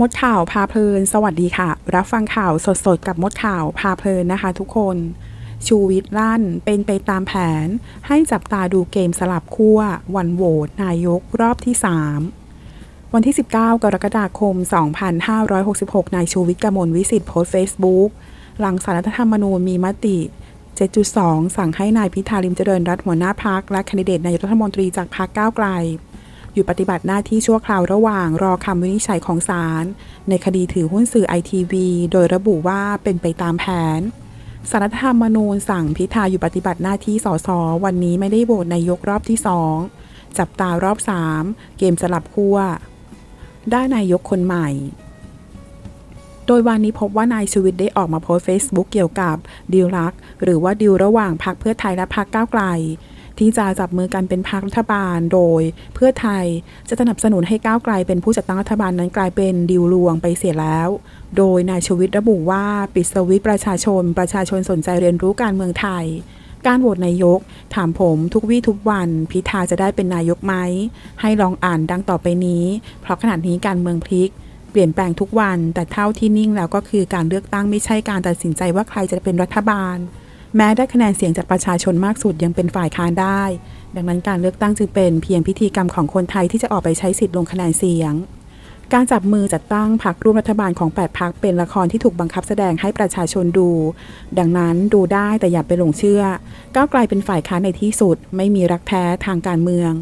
มดข่าวพาเพลิน สวัสดีค่ะ รับฟังข่าวสดๆ กับมดข่าวพาเพลินนะคะทุกคน ชูวิทย์ลั่นเป็นไปตามแผน ให้จับตาดูเกมสลับขั้ว วันโหวตนายกรอบที่ 3 วันที่ 19 กรกฎาคม 2566 นายชูวิทย์กมลวิสิทธิ์โพสต์เฟซบุ๊กหลังสารรัฐธรรมนูญมีมติ 7.2 สั่งให้นายพิธาลิมเจริญรัตหัวหน้าพักและแคนดิเดตนายกรัฐมนตรีจากพรรคก้าวไกล หยุดปฏิบัติหน้าที่ชั่วคราวระหว่างรอคำวินิจฉัยของศาลในคดีถือหุ้นสื่อไอทีวีโดยระบุว่าเป็นไปตามแผนสารธรรมนูญสั่งพิธาอยู่ปฏิบัติหน้าที่สสวันนี้ไม่ได้โหวตนายกรอบที่สองจับตารอบ 3 เกมสลับขั้วได้นายกคนใหม่ โดยวันนี้พบว่านายชูวิทย์ได้ออกมาโพสต์เฟซบุ๊กเกี่ยวกับดีลลัก หรือว่าดีลระหว่างพรรคเพื่อไทยและพรรคก้าวไกล ที่จะจับมือกันเป็นพรรครัฐบาล โดยเพื่อไทยจะสนับสนุนให้ก้าวไกลเป็นผู้จัดตั้งรัฐบาลนั้นกลายเป็นดีลลวงไปเสียแล้ว โดยนายชวิทย์ระบุว่าปิดสวิตประชาชน ประชาชนสนใจเรียนรู้การเมืองไทย การโหวตนายก ถามผมทุกวี่ทุกวัน พิธาจะได้เป็นนายกไหม ให้ลองอ่านดังต่อไปนี้ เพราะขณะนี้การเมืองพลิกเปลี่ยนแปลงทุกวัน แต่เท่าที่นิ่งแล้วก็คือการเลือกตั้งไม่ใช่การตัดสินใจว่าใครจะเป็นรัฐบาล แม้ได้คะแนนเสียงจากประชาชนมากสุดยังเป็นฝ่ายค้านได้ ดังนั้นการเลือกตั้งจึงเป็นเพียงพิธีกรรมของคนไทยที่จะออกไปใช้สิทธิ์ลงคะแนนเสียง การจับมือจัดตั้งพรรคร่วมรัฐบาลของ 8พักเป็นละครที่ถูกบังคับแสดงให้ประชาชนดู ดังนั้นดูได้แต่อย่าไปหลงเชื่อ ก้าวไกลเป็นฝ่ายค้านในที่สุด ไม่มีรักแท้ทางการเมือง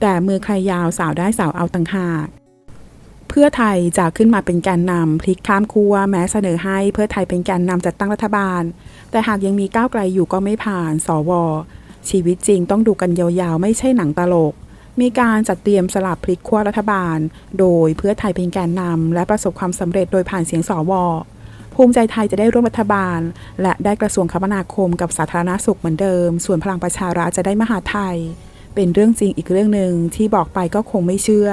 แต่มือใครยาวสาวได้สาวเอาต่างหาก พื่อไทยจะขึ้นมาเป็นแกนนำพลิกข้ามขั้วแม้เสนอให้เพื่อไทยเป็นแกนนำจัดตั้งรัฐบาล แต่หากยังมีก้าวไกลอยู่ก็ไม่ผ่าน สว ชีวิตจริงต้องดูกันยาวๆ ไม่ใช่หนังตลก มีการจัดเตรียมสลับพลิกขั้วรัฐบาล โดยเพื่อไทยเป็นแกนนำและประสบความสำเร็จโดยผ่านเสียงสว ภูมิใจไทยจะได้ร่วมรัฐบาล และได้กระทรวงคมนาคมกับสาธารณสุขเหมือนเดิม ส่วนพลังประชารัฐจะได้มหาไทย เป็นเรื่องจริงอีกเรื่องหนึ่งที่บอกไปก็คงไม่เชื่อ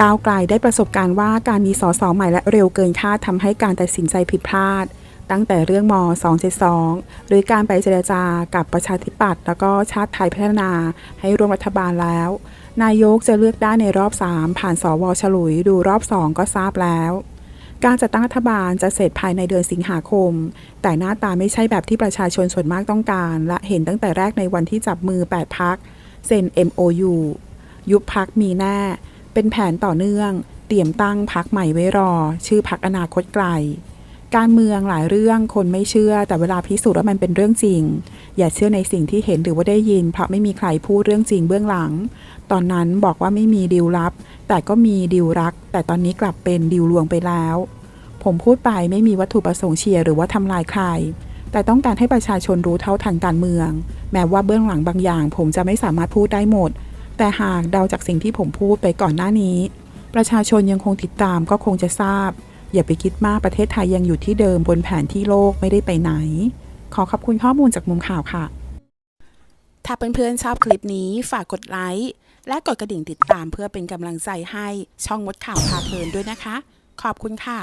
ก้าวไกลได้ประสบการณ์ว่าการมีสสใหม่และเร็วเกินคาดทำให้การตัดสินใจผิดพลาด ตั้งแต่เรื่องม 272 หรือการไปเจรจากับประชาธิปัตย์แล้วก็ชาติไทยพัฒนาให้ร่วมรัฐบาลแล้ว นายกจะเลือกได้ในรอบ 3 ผ่านสวฉลุยดูรอบ 2 ก็ทราบแล้วการจัดตั้งรัฐบาลจะเสร็จภายในเดือนสิงหาคม แต่หน้าตาไม่ใช่แบบที่ประชาชนส่วนมากต้องการ และเห็นตั้งแต่แรกในวันที่จับมือ 8 พักเซ็น MOU ยุบพักมีแน่ เป็นแผนต่อเนื่อง เตรียมตั้งพักใหม่ไว้รอ ชื่อพักอนาคตไกล การเมืองหลายเรื่องคนไม่เชื่อ แต่เวลาพิสูจน์ว่ามันเป็นเรื่องจริง อย่าเชื่อในสิ่งที่เห็นหรือว่าได้ยิน เพราะไม่มีใครพูดเรื่องจริงเบื้องหลัง ตอนนั้นบอกว่าไม่มีดีลลับ แต่ก็มีดีลรัก แต่ตอนนี้กลับเป็นดีลลวงไปแล้ว ผมพูดไปไม่มีวัตถุประสงค์เชียร์หรือว่าทำลายใครแต่ต้องการให้ประชาชนรู้เท่าทันการเมือง แม้ว่าเบื้องหลังบางอย่าง ผมจะไม่สามารถพูดได้หมด แต่หากเดาจากสิ่งที่ผมพูดไปก่อนหน้านี้ ประชาชนยังคงติดตามก็คงจะทราบ อย่าไปคิดมากประเทศไทยยังอยู่ที่เดิมบนแผนที่โลกไม่ได้ไปไหน ขอขอบคุณข้อมูลจากมุมข่าวค่ะ ถ้าเพื่อนๆชอบคลิปนี้ฝากกดไลค์และกดกระดิ่งติดตามเพื่อเป็นกำลังใจให้ช่องมดข่าวพาเพลินด้วยนะคะ ขอบคุณค่ะ